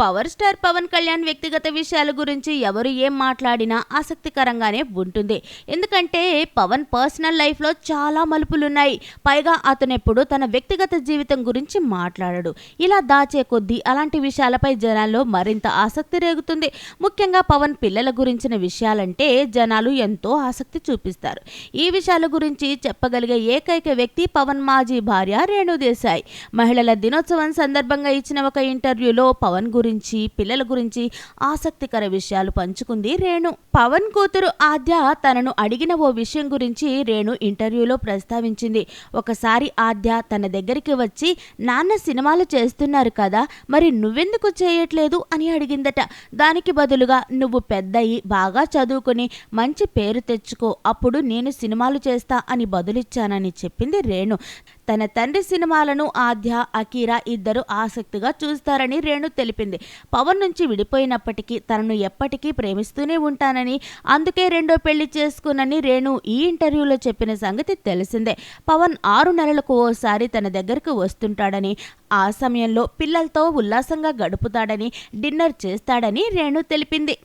Power star Pawan Kalyan వ్యక్తిగత విషయాల గురించి ఎవరు ఏం మాట్లాడినా ఆసక్తికరంగానే ఉంటుంది. ఎందుకంటే పవన్ పర్సనల్ లైఫ్లో చాలా మలుపులున్నాయి. పైగా అతనెప్పుడు తన వ్యక్తిగత జీవితం గురించి మాట్లాడడు. ఇలా దాచే కొద్దీ అలాంటి విషయాలపై జనాల్లో మరింత ఆసక్తి రేగుతుంది. ముఖ్యంగా పవన్ పిల్లల గురించిన విషయాలంటే జనాలు ఎంతో ఆసక్తి చూపిస్తారు. ఈ విషయాల గురించి చెప్పగలిగే ఏకైక వ్యక్తి పవన్ మాజీ భార్య రేణుదేశాయ్. మహిళల దినోత్సవం సందర్భంగా ఇచ్చిన ఒక ఇంటర్వ్యూలో పవన్ గురించి పిల్లల గురించి ఆసక్తికర విషయాలు పంచుకుంది రేణు. పవన్ కూతురు ఆద్య తనను అడిగిన ఓ విషయం గురించి రేణు ఇంటర్వ్యూలో ప్రస్తావించింది. ఒకసారి ఆద్య తన దగ్గరికి వచ్చి నాన్న సినిమాలు చేస్తున్నారు కదా మరి నువ్వెందుకు చేయట్లేదు? అని అడిగిందట. దానికి బదులుగా నువ్వు పెద్దయి బాగా చదువుకుని మంచి పేరు తెచ్చుకో అప్పుడు నేను సినిమాలు చేస్తా అని బదులిచ్చానని చెప్పింది రేణు. తన తండ్రి సినిమాలను ఆద్య అకీరా ఇద్దరు ఆసక్తిగా చూస్తారని రేణు తెలిపింది. పవన్ నుంచి విడిపోయినప్పటికీ తనను ఎప్పటికీ ప్రేమిస్తూనే ఉంటానని అందుకే రెండో పెళ్ళి చేసుకునని రేణు ఈ ఇంటర్వ్యూలో చెప్పిన సంగతి తెలిసిందే. పవన్ ఆరు నెలలకు ఓసారి తన దగ్గరకు వస్తుంటాడని ఆ సమయంలో పిల్లలతో ఉల్లాసంగా గడుపుతాడని డిన్నర్ చేస్తాడని రేణు తెలిపింది.